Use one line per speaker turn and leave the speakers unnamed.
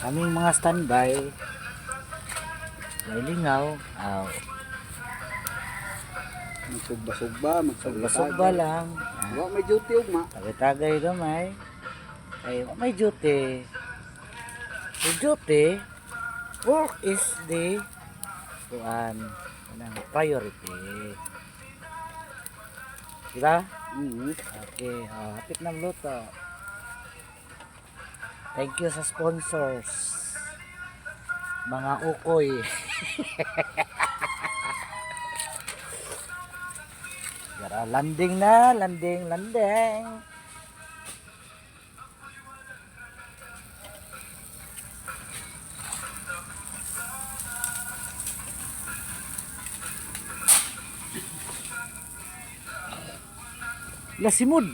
Kaming mga standby. May lingaw. Ah,
Magsugba-sugba,
Sugba-sugba lang.
Wa may duty ugma.
Tagay-tagay gamay. Ay, may duty. The duty, work is the kuan, kanang priority. Diba?
Mm.
Okay, oh, hapit ng luto. Thank you sa sponsors. Mga ukoy. Tara, landing na, landing, landing. Lasimod.